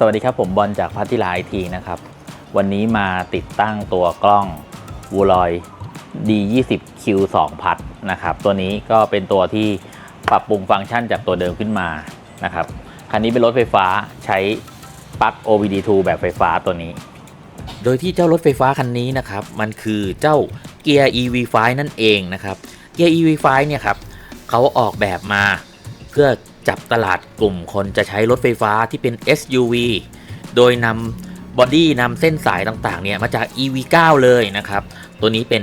สวัสดีครับผมบอลจากพัทิลาไอทีนะครับ วันนี้มาติดตั้งตัวกล้อง w o o l o y D20 Q2 พัดนะครับ ตัวนี้ก็เป็นตัวที่ปรับปรุงฟังก์ชันจากตัวเดิมขึ้นมานะครับ คันนี้เป็นรถไฟฟ้าใช้ปลั๊ก OBD2 แบบไฟฟ้าตัวนี้ โดยที่เจ้ารถไฟฟ้าคันนี้นะครับ มันคือเจ้าเกียร์ EV5 นั่นเองนะครับ เกียร์ EV5 เนี่ยครับเขาออกแบบมาเพื่อ จับตลาดกลุ่มคนจะใช้รถไฟฟ้าที่เป็น SUV โดยนำบอดี้นำเส้นสายต่างๆเนี่ยมาจาก EV9 เลยนะครับ ตัวนี้เป็น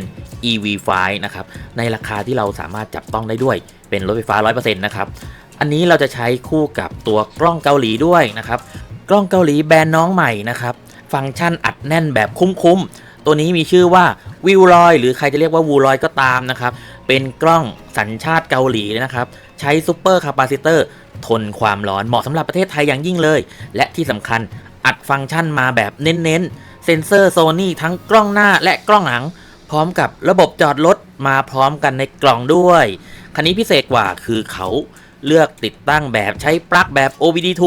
EV5 นะครับ ในราคาที่เราสามารถจับต้องได้ด้วย เป็นรถไฟฟ้า 100%นะครับ อันนี้เราจะใช้คู่กับตัวกล้องเกาหลีด้วยนะครับ กล้องเกาหลีแบรนด์น้องใหม่นะครับ ฟังก์ชันอัดแน่นแบบคุ้มๆ ตัวนี้มีชื่อว่าวิวลอยหรือใครจะเรียกว่าวูลอยก็ตามนะครับ เป็นกล้องสัญชาติเกาหลีเลยนะครับ ใช้ซูเปอร์คาปาซิเตอร์ทนความร้อนเหมาะสำหรับประเทศไทยอย่างยิ่งเลย และที่สำคัญอัดฟังก์ชันมาแบบเน้นๆ เซนเซอร์โซนี่ทั้งกล้องหน้าและกล้องหลัง พร้อมกับระบบจอดรถมาพร้อมกันในกล่องด้วย คันนี้พิเศษกว่าคือเขาเลือกติดตั้งแบบใช้ปลั๊กแบบ OBD2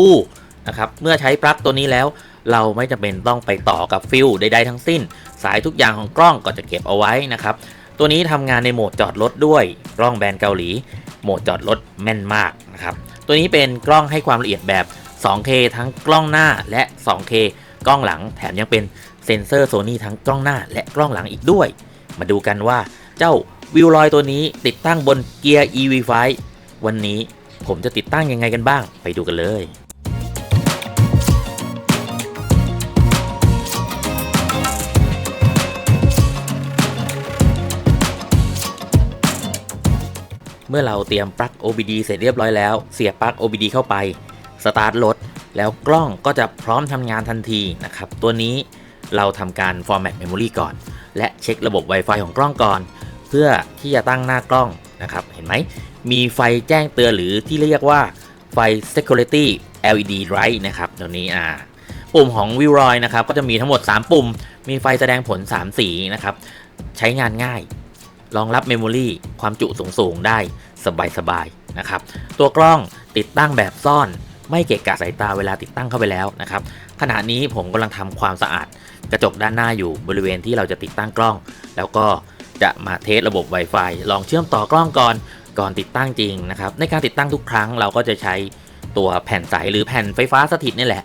นะครับเมื่อใช้ปลั๊กตัวนี้แล้ว เราไม่จำเป็นต้องไปต่อกับฟิลใดๆทั้งสิ้น สายทุกอย่างของกล้องก็จะเก็บเอาไว้นะครับ ตัวนี้ทำงานในโหมดจอดรถด้วยกล้องแบรนด์เกาหลี โหมดจอดรถแม่นมากนะครับ ตัวนี้เป็นกล้องให้ความละเอียดแบบ 2K ทั้งกล้องหน้าและ 2K กล้องหลัง แถมยังเป็นเซ็นเซอร์โซนี่ทั้งกล้องหน้าและกล้องหลังอีกด้วย มาดูกันว่าเจ้าวิวลอยตัวนี้ติดตั้งบนเกียร์ EV5 วันนี้ผมจะติดตั้งยังไงกันบ้าง ไปดูกันเลย เมื่อเราเตรียมปลั๊ก OBD เสร็จเรียบร้อยแล้ว เสียบปลั๊ก OBD เข้าไป สตาร์ทรถ แล้วกล้องก็จะพร้อมทำงานทันทีนะครับ ตัวนี้เราทำการ format memory ก่อน และเช็คระบบ Wi-Fi ของกล้องก่อน เพื่อที่จะตั้งหน้ากล้องนะครับ เห็นไหม มีไฟแจ้งเตือนหรือที่เรียกว่าไฟ security LED light นะครับตัวนี้อ่าปุ่มของ v i w r o y นะครับก็จะมีทั้งหมด 3 ปุ่ม มีไฟแสดงผล 3 สีนะครับ ใช้งานง่าย รองรับเมมโมรีความจุสูงๆได้สบายๆนะครับ ตัวกล้องติดตั้งแบบซ่อนไม่เกะกะสายตาเวลาติดตั้งเข้าไปแล้วนะครับ ขณะนี้ผมกำลังทำความสะอาดกระจกด้านหน้าอยู่บริเวณที่เราจะติดตั้งกล้อง แล้วก็จะมาเทสระบบ Wi-Fi ลองเชื่อมต่อกล้องก่อนก่อนติดตั้งจริงนะครับ ในการติดตั้งทุกครั้งเราก็จะใช้ตัวแผ่นใสหรือแผ่นไฟฟ้าสถิตนี่แหละ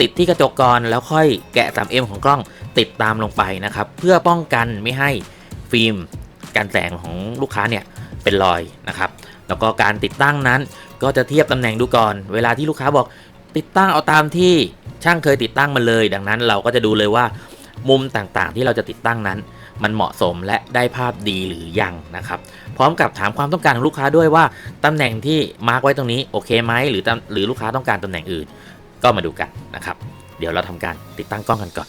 ติดที่กระจกก่อนแล้วค่อยแกะ 3M ของกล้องติดตามลงไปนะครับ เพื่อป้องกันไม่ให้ฟิล์ม การแสงของลูกค้าเนี่ยเป็นรอยนะครับแล้วก็การติดตั้งนั้นก็จะเทียบตำแหน่งดูก่อน เวลาที่ลูกค้าบอกติดตั้งเอาตามที่ช่างเคยติดตั้งมาเลย ดังนั้นเราก็จะดูเลยว่ามุมต่างๆ ที่เราจะติดตั้งนั้น มันเหมาะสมและได้ภาพดีหรือยังนะครับ พร้อมกับถามความต้องการของลูกค้าด้วยว่าตำแหน่งที่มาร์กไว้ตรงนี้โอเคไหมหรือหรือลูกค้าต้องการตำแหน่งอื่น ก็มาดูกันนะครับ เดี๋ยวเราทำการติดตั้งกล้องกันก่อน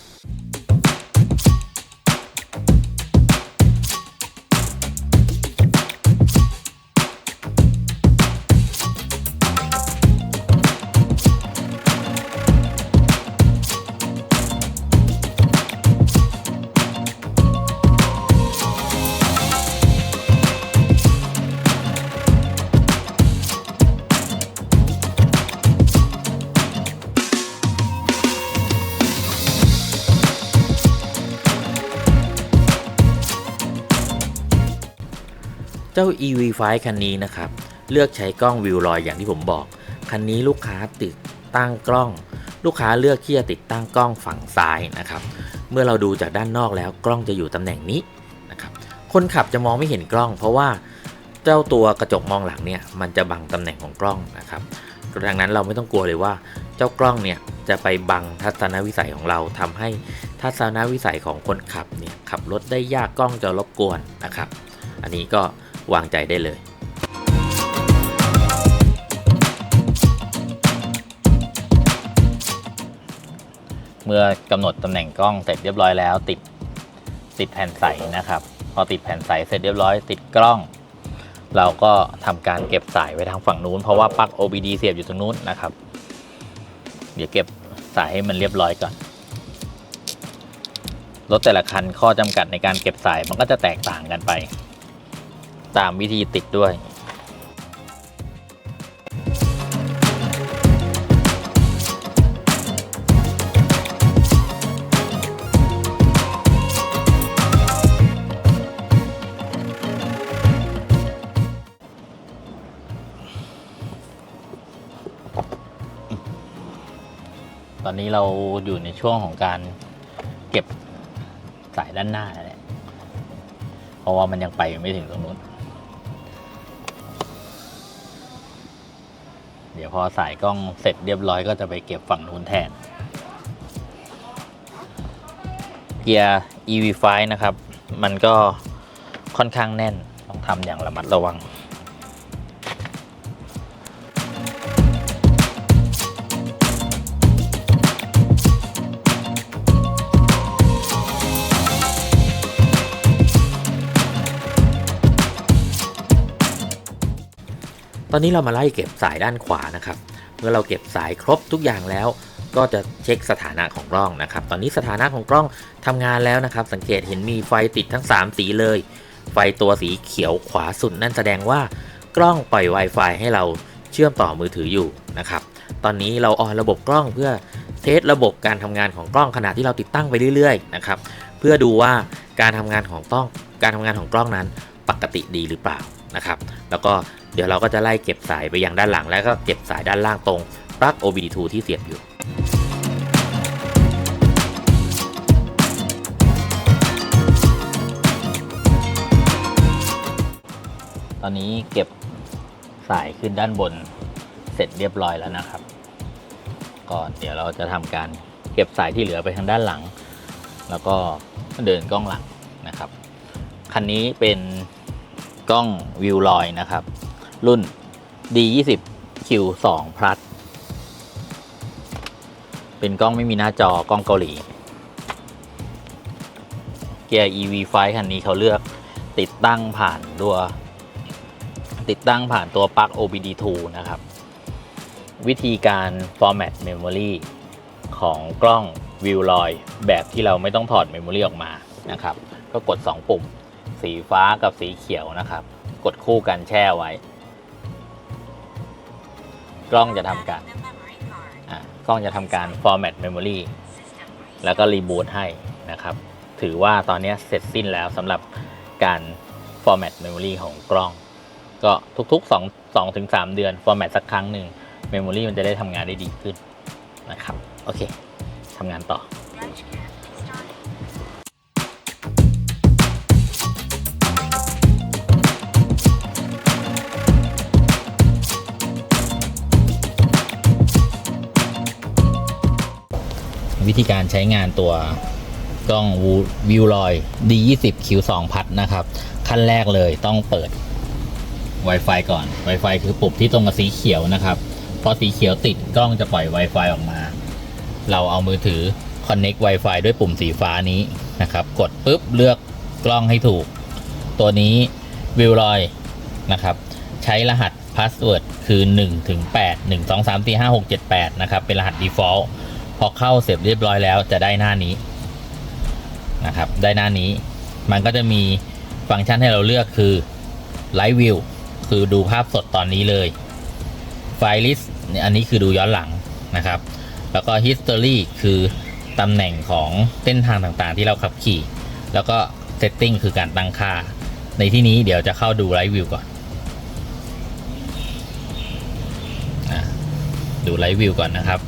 จ้า EV5 คันนี้นะครับ เลือกใช้กล้องวิวลอยอย่างที่ผมบอก คันนี้ลูกค้าติดตั้งกล้อง ลูกค้าเลือกที่จะติดตั้งกล้องฝั่งซ้ายนะครับ เมื่อเราดูจากด้านนอกแล้วกล้องจะอยู่ตำแหน่งนี้นะครับ คนขับจะมองไม่เห็นกล้อง เพราะว่าเจ้าตัวกระจกมองหลังเนี่ยมันจะบังตำแหน่งของกล้องนะครับดังนั้นเราไม่ต้องกลัวเลยว่าเจ้ากล้องเนี่ยจะไปบังทัศนวิสัยของเราทำให้ทัศนวิสัยของคนขับเนี่ยขับรถได้ยากกล้องจะรบกวนนะครับ อันนี้ก็ วางใจได้เลยเมื่อกำหนดตำแหน่งกล้องเสร็จเรียบร้อยแล้ว ติดติดแผ่นใสนะครับ พอติดแผ่นใสเสร็จเรียบร้อย ติดกล้อง เราก็ทำการเก็บสายไว้ทางฝั่งนู้นเพราะว่าปลั๊ก OBD เสียบอยู่ตรงนู้นนะครับ เดี๋ยวเก็บสายให้มันเรียบร้อยก่อนรถแต่ละคันข้อจำกัดในการเก็บสายมันก็จะแตกต่างกันไป ตามวิธีติดด้วย ตอนนี้เราอยู่ในช่วงของการเก็บสายด้านหน้าแหละเพราะว่ามันยังไปไม่ถึงตรงนู้น ดี๋ยวพอสายกล้องเสร็จเรียบร้อยก็จะไปเก็บฝั่งนู้นแทน เกียร์ EV5 นะครับ มันก็ค่อนข้างแน่นต้องทำอย่างระมัดระวัง ตอนนี้เรามาไล่เก็บสายด้านขวานะครับ เมื่อเราเก็บสายครบทุกอย่างแล้ว ก็จะเช็คสถานะของกล้องนะครับ ตอนนี้สถานะของกล้องทำงานแล้วนะครับ สังเกตเห็นมีไฟติดทั้ง 3 สีเลย ไฟตัวสีเขียวขวาสุดนั่นแสดงว่ากล้องปล่อย Wi-Fi ให้เราเชื่อมต่อมือถืออยู่นะครับ ตอนนี้เราออนระบบกล้องเพื่อเทสระบบการทำงานของกล้องขณะที่เราติดตั้งไปเรื่อยๆนะครับ เพื่อดูว่าการทำงานของกล้องการทำงานของกล้องนั้นปกติดีหรือเปล่า นะครับ แล้วก็เดี๋ยวเราก็จะไล่เก็บสายไปยังด้านหลังแล้วก็เก็บสายด้านล่างตรงปลั๊ก OBD2 ที่เสียบอยู่ตอนนี้เก็บสายขึ้นด้านบนเสร็จเรียบร้อยแล้วนะครับ ก็เดี๋ยวเราจะทำการเก็บสายที่เหลือไปทางด้านหลัง แล้วก็เดินกล้องหลังนะครับ คันนี้เป็น กล้องวิวลอยนะครับ รุ่น D20 Q2 Plus เป็นกล้องไม่มีหน้าจอกล้องเกาหลี เกียร์ EV5 คันนี้เขาเลือกติดตั้งผ่านตัวติดตั้งผ่านตัวปลั๊ก OBD2 นะครับ วิธีการ format memory ของกล้องวิวลอย แบบที่เราไม่ต้องถอดเมมโมรีออกมานะครับ ก็กด 2 ปุ่ม สีฟ้ากับสีเขียวนะครับ กดคู่กันแช่ไว้ กล้องจะทำการกล้องจะทำการ format memory แล้วก็รีบูตให้นะครับ ถือว่าตอนนี้เสร็จสิ้นแล้วสำหรับการ format memory ของกล้อง ก็ทุกๆ2 2ถึง3เดือน format สักครั้งหนึ่ง memory มันจะได้ทำงานได้ดีขึ้นนะครับ โอเคทำงานต่อ วิธีการใช้งานตัวกล้องวิวลอย D20 Q2 พัดนะครับ ขั้นแรกเลยต้องเปิด Wi-Fi ก่อน Wi-Fi คือปุ่มที่ตรงกับสีเขียวนะครับ พอสีเขียวติดกล้องจะปล่อย Wi-Fi ออกมา เราเอามือถือ Connect Wi-Fi ด้วยปุ่มสีฟ้านี้นะครับ กดปุ๊บเลือกกล้องให้ถูก ตัวนี้วิวลอยนะครับ ใช้รหัสพาสเวิร์ดคือ 1 ถึง 8 1 2 3 4 5 6 7 8 นะครับ เป็นรหัส default อเข้าเสร็จเรียบร้อยแล้วจะได้หน้านี้นะครับ ได้หน้านี้ มันก็จะมีฟังก์ชันให้เราเลือกคือ Live View คือดูภาพสดตอนนี้เลย File List อันนี้คือดูย้อนหลังนะครับ แล้วก็ History คือตำแหน่งของเส้นทางต่างๆ ที่เราขับขี่ แล้วก็ Setting คือการตั้งค่า ในที่นี้เดี๋ยวจะเข้าดู Live View ก่อนดู Live View ก่อนนะครับ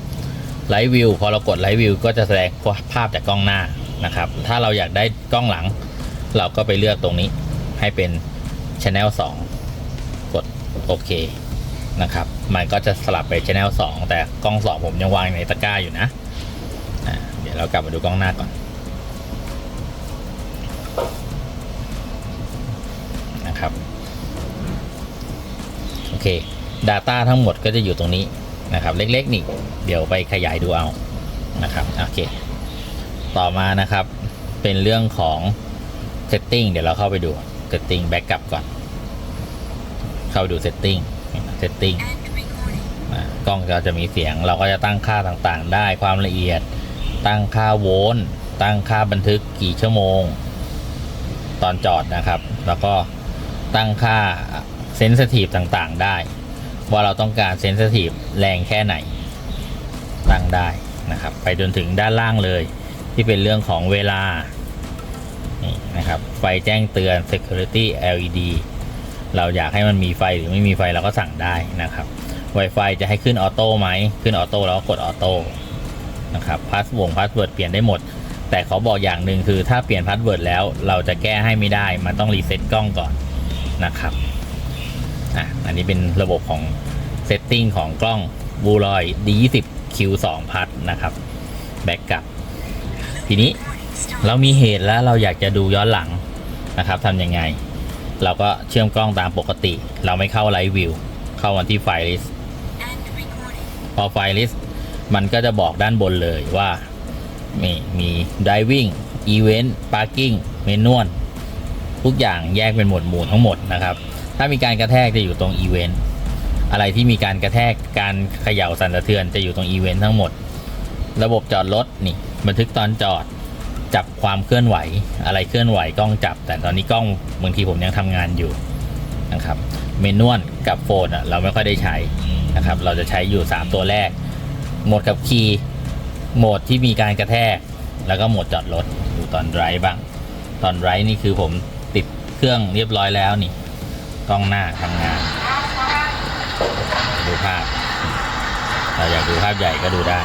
ไลฟ์วิวพอเรากดไลฟ์วิวก็จะแสดงภาพจากกล้องหน้านะครับ ถ้าเราอยากได้กล้องหลัง เราก็ไปเลือกตรงนี้ให้เป็น Channel 2 กดโอเคนะครับ มันก็จะสลับไป Channel 2 แต่กล้อง 2 ผมยังวางในตะกร้าอยู่นะะเดี๋ยวเรากลับมาดูกล้องหน้าก่อนนะครับ โอเค Data ทั้งหมดก็จะอยู่ตรงนี้ นะครับเล็กๆนี่เดี๋ยวไปขยายดูเอานะครับโอเคต่อมานะครับเป็นเรื่องของ Setting เดี๋ยวเราเข้าไปดู Setting Backup ก่อน เข้าไปดู Setting Setting อ่ากล้องก็จะมีเสียงเราก็จะตั้งค่าต่างๆ ได้ความละเอียด ตั้งค่าโวลต์ตั้งค่าบันทึกกี่ชั่วโมง ตอนจอดนะครับ แล้วก็ตั้งค่าเซน i ทีฟต่างๆ ได้ ว่าเราต้องการเซน i ทีฟแรงแค่ไหนตั้งได้นะครับ ไปจนถึงด้านล่างเลย ที่เป็นเรื่องของเวลานี่นะครับไฟแจ้งเตือน security LED เราอยากให้มันมีไฟหรือไม่มีไฟเราก็สั่งได้นะครับ Wi-Fi จะให้ขึ้นออโต้ไหมขึ้นออโต้แล้วก็กดออโต้นะครับพาสวงพาสเวิร์ดเปลี่ยนได้หมด แต่เขาบอกอย่างหนึ่งคือถ้าเปลี่ยนพาสเวิร์ดแล้วเราจะแก้ให้ไม่ได้ มันต้องรีเซ็ตกล้องก่อนนะครับ อะอันนี้เป็นระบบของเซตติ้งของกล้อง b l u y D20 Q2 พัดนะครับ แบ็กกลับ ทีนี้เรามีเหตุแล้วเราอยากจะดูย้อนหลังนะครับทำยังไง เราก็เชื่อมกล้องตามปกติ เราไม่เข้าไลฟ์วิวเข้ามาที่ไฟล์ลิสพอไฟล์ลิสต์มันก็จะบอกด้านบนเลยว่า มีมี driving event parking manual ทุกอย่างแยกเป็นหมวดหมู่ทั้งหมดนะครับ ถ้ามีการกระแทกจะอยู่ตรง event อะไรที่มีการกระแทกการเขย่าสั่นสะเทือนจะอยู่ตรง event ทั้งหมด ระบบจอดรถนี่บันทึกตอนจอดจับความเคลื่อนไหว อะไรเคลื่อนไหวกล้องจับ แต่ตอนนี้กล้องบางทีผมยังทำงานอยู่นะครับเมนวลกับโฟนอะเราไม่ค่อยได้ใช้นะครับเราจะใช้อยู่ 3 ตัวแรก โหมดกับคีย์โหมดที่มีการกระแทก แล้วก็โหมดจอดรถดูตอนไรบ้าง ตอนไรนี่คือผมติดเครื่องเรียบร้อยแล้วนี่ กล้องหน้าทำงาน ดูภาพเราอยากดูภาพใหญ่ก็ดูได้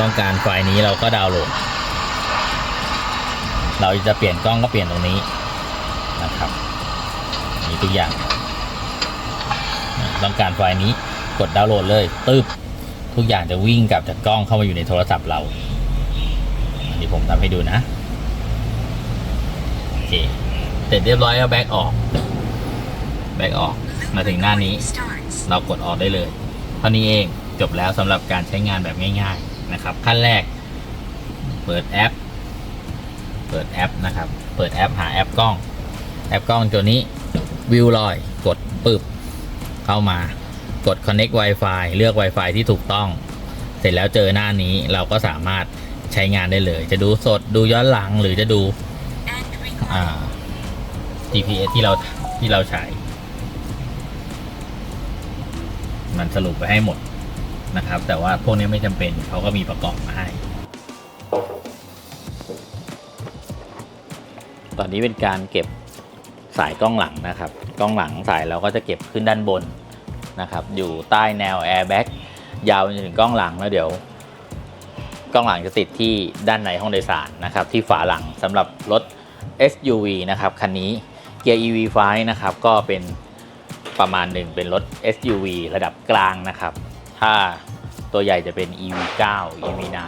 ต้องการไฟล์นี้เราก็ดาวน์โหลด เราจะเปลี่ยนกล้องก็เปลี่ยนตรงนี้นะครับมีทุกอย่าง ต้องการไฟล์นี้กดดาวน์โหลดเลยตึบทุกอย่างจะวิ่งกลับจากกล้องเข้ามาอยู่ในโทรศัพท์เรา อันนี้ผมทำให้ดูนะ เคเสร็จเรียบร้อยแล้วแบ็กออก แบ็กออกมาถึงหน้านี้ เรากดออกได้เลยเท่านี้เองจบแล้วสำหรับการใช้งานแบบง่ายๆนะครับ ขั้นแรก เปิดแอป เปิดแอปนะครับ เปิดแอปหาแอปกล้อง แอปกล้องตัวนี้วิวลอย กดปึ๊บเข้ามากด connect Wi-Fi เลือก Wi-Fi ที่ถูกต้อง เสร็จแล้วเจอหน้านี้เราก็สามารถใช้งานได้เลย จะดูสดดูย้อนหลังหรือจะดู GPS ที่เราที่เราใช้มันสรุปไปให้หมดนะครับ แต่ว่าพวกนี้ไม่จำเป็นเขาก็มีประกอบมาให้ ตอนนี้เป็นการเก็บสายกล้องหลังนะครับ กล้องหลังสายเราก็จะเก็บขึ้นด้านบนนะครับ อยู่ใต้แนวแอร์แบ็กยาวจนถึงกล้องหลังแล้วเดี๋ยว กล้องหลังจะติดที่ด้านในห้องโดยสารนะครับ ที่ฝาหลังสำหรับรถ SUV นะครับคันนี้เกียร์ EV5 นะครับก็เป็นประมาณหนึ่งเป็นรถ SUV ระดับกลางนะครับ ถ้าตัวใหญ่จะเป็น EV9 EV9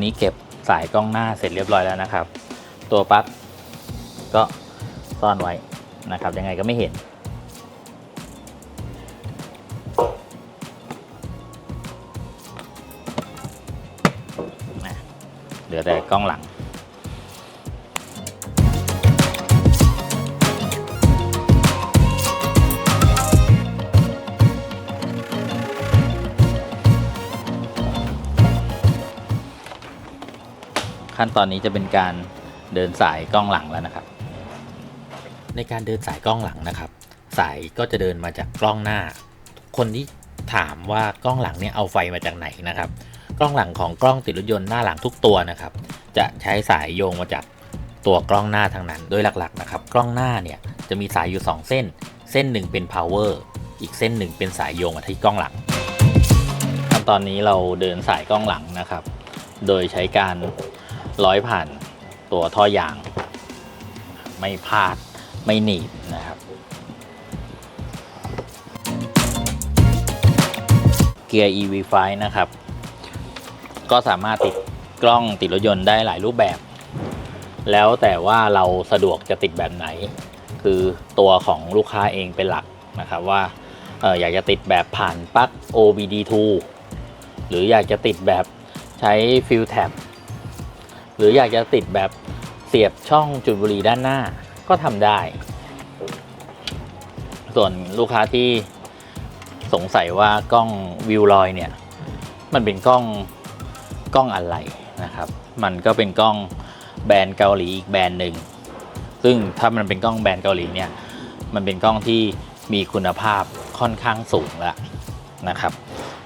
อนนี้เก็บสายกล้องหน้าเสร็จเรียบร้อยแล้วนะครับ ตัวปลั๊กก็ซ่อนไว้นะครับ ยังไงก็ไม่เห็น เหลือแต่กล้องหลัง ขั้นตอนนี้จะเป็นการเดินสายกล้องหลังแล้วนะครับ ในการเดินสายกล้องหลังนะครับ สายก็จะเดินมาจากกล้องหน้า คนที่ถามว่ากล้องหลังเนี่ยเอาไฟมาจากไหนนะครับ กล้องหลังของกล้องติดรถยนต์หน้าหลังทุกตัวนะครับ จะใช้สายโยงมาจากตัวกล้องหน้าทางนั้น โดยหลักๆนะครับ กล้องหน้าเนี่ยจะมีสายอยู่ 2 เส้น เส้นหนึ่งเป็น power อีกเส้นหนึ่งเป็นสายโยงมาที่กล้องหลังขั้นตอนนี้เราเดินสายกล้องหลังนะครับ โดยใช้การ ร้อยผ่านตัวท่อยาง ไม่พลาดไม่หนีบนะครับ เกียร์ EV5 นะครับ ก็สามารถติดกล้องติดรถยนต์ได้หลายรูปแบบ แล้วแต่ว่าเราสะดวกจะติดแบบไหน คือตัวของลูกค้าเองเป็นหลักนะครับว่าอออยากจะติดแบบผ่านปลั๊ก OBD2 หรืออยากจะติดแบบใช้ฟิลแท็บ หรืออยากจะติดแบบเสียบช่องจุดบุหรี่ด้านหน้าก็ทำได้ ส่วนลูกค้าที่สงสัยว่ากล้องวิวลอยเนี่ย มันเป็นกล้องกล้องอะไรนะครับ มันก็เป็นกล้องแบรนด์เกาหลีอีกแบรนด์หนึ่ง ซึ่งถ้ามันเป็นกล้องแบรนด์เกาหลีเนี่ย มันเป็นกล้องที่มีคุณภาพค่อนข้างสูงแล้วนะครับ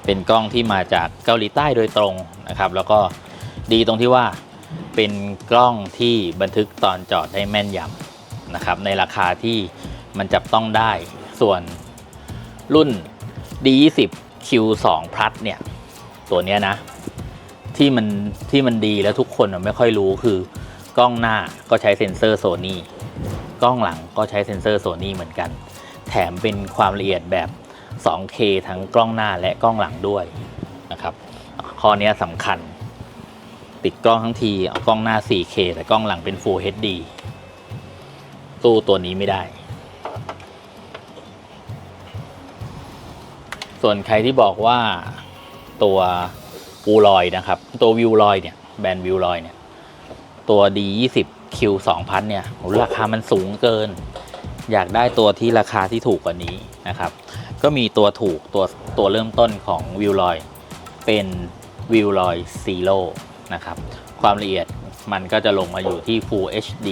เป็นกล้องที่มาจากเกาหลีใต้โดยตรงนะครับ แล้วก็ดีตรงที่ว่า เป็นกล้องที่บันทึกตอนจอดได้แม่นยำนะครับ ในราคาที่มันจับต้องได้ ส่วนรุ่น D20 Q2 Plus เนี่ย ตัวเนี้ยนะ ที่มันที่มันดีแล้วทุกคนไม่ค่อยรู้คือกล้องหน้าก็ใช้เซ็นเซอร์โซนี่กล้องหลังก็ใช้เซ็นเซอร์โซนี่เหมือนกัน แถมเป็นความละเอียดแบบ 2K ทั้งกล้องหน้าและกล้องหลังด้วยนะครับ ข้อนี้สำคัญ ติดกล้องทั้งที เอากล้องหน้า 4K แต่กล้องหลังเป็น Full HD ตู้ตัวนี้ไม่ได้ ส่วนใครที่บอกว่าตัววูลอยนะครับ ตัววิวลอยเนี่ยแบรนด์วิวลอยเนี่ยตัว D20 Q 2000 เนี่ยราคามันสูงเกิน อยากได้ตัวที่ราคาที่ถูกกว่านี้นะครับ ก็มีตัวถูกตัวตัวเริ่มต้นของวิวลอยเป็นวิวลอยซีโร่ นะครับ ความละเอียดมันก็จะลงมาอยู่ที่ Full HD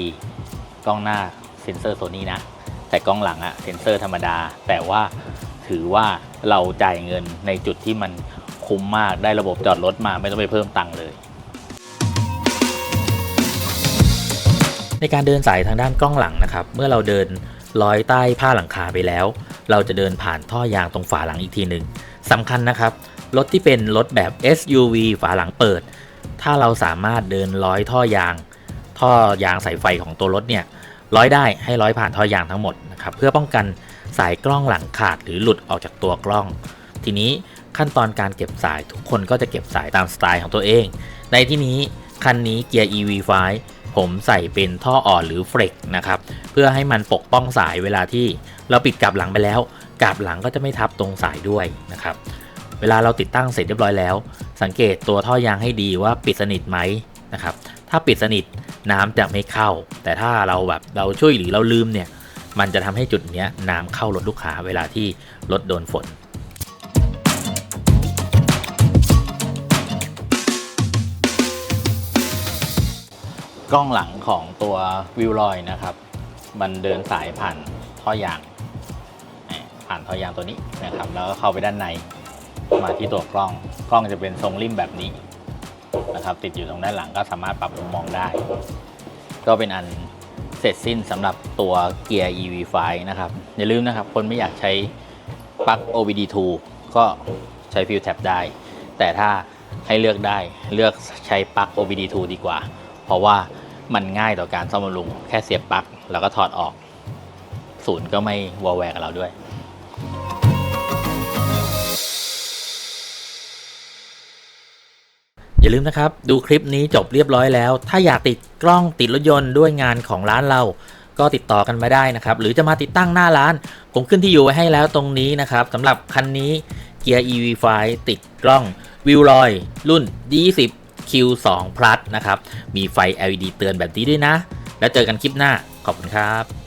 กล้องหน้าเซนเซอร์โซนี่นะ แต่กล้องหลังอะเซนเซอร์ธรรมดา แต่ว่าถือว่าเราจ่ายเงินในจุดที่มันคุ้มมากได้ระบบจอดรถมาไม่ต้องไปเพิ่มตังค์เลย ในการเดินสายทางด้านกล้องหลังนะครับ เมื่อเราเดินลอยใต้ผ้าหลังคาไปแล้ว เราจะเดินผ่านท่อยางตรงฝาหลังอีกทีหนึ่งสำคัญนะครับ รถที่เป็นรถแบบ SUV ฝาหลังเปิด ถ้าเราสามารถเดินร้อยท่อยาง ท่อยางสายไฟของตัวรถเนี่ยร้อยได้ให้ร้อยผ่านท่อยางทั้งหมดนะครับเพื่อป้องกันสายกล้องหลังขาดหรือหลุดออกจากตัวกล้อง ทีนี้ขั้นตอนการเก็บสายทุกคนก็จะเก็บสายตามสไตล์ของตัวเอง ในที่นี้คันนี้เกียร์ EV5 ผมใส่เป็นท่ออ่อนหรือเฟรกนะครับเพื่อให้มันปกป้องสายเวลาที่เราปิดกลับหลังไปแล้วกลับหลังก็จะไม่ทับตรงสายด้วยนะครับเวลาเราติดตั้งเสร็จเรียบร้อยแล้ว สังเกตตัวท่อยางให้ดีว่าปิดสนิทไหมนะครับถ้าปิดสนิทน้ำจะไม่เข้า แต่ถ้าเราแบบเราช่วยหรือเราลืมเนี่ยมันจะทำให้จุดนี้น้ำเข้ารถลูกค้าเวลาที่รถโดนฝนกล้องหลังของตัววิวลอยนะครับ มันเดินสายผ่านท่อยาง ผ่านท่อยางตัวนี้นะครับ แล้วก็เข้าไปด้านใน มาที่ตัวกล้อง กล้องจะเป็นทรงริมแบบนี้นะครับ ติดอยู่ตรงด้านหลังก็สามารถปรับมุมมองได้ ก็เป็นอันเสร็จสิ้นสำหรับตัวเกียร์ EV5 นะครับ อย่าลืมนะครับ คนไม่อยากใช้ปลั๊ก OBD2 ก็ใช้ฟิวแท็บได้ แต่ถ้าให้เลือกได้เลือกใช้ปลั๊ก OBD2 ดีกว่า เพราะว่ามันง่ายต่อการซ่อมบำรุง แค่เสียบปลั๊กแล้วก็ถอดออก ศูนย์ก็ไม่วอลแวร์กับเราด้วย อย่าลืมนะครับ ดูคลิปนี้จบเรียบร้อยแล้ว ถ้าอยากติดกล้องติดรถยนต์ด้วยงานของร้านเรา ก็ติดต่อกันมาได้นะครับ หรือจะมาติดตั้งหน้าร้าน ผมขึ้นที่อยู่ไว้ให้แล้วตรงนี้นะครับสำหรับคันนี้เกียร์ EV5 ติดกล้องวิวลอย รุ่น D10 Q2 Plus นะครับ มีไฟ LED เตือนแบบนี้ด้วยนะ แล้วเจอกันคลิปหน้า ขอบคุณครับ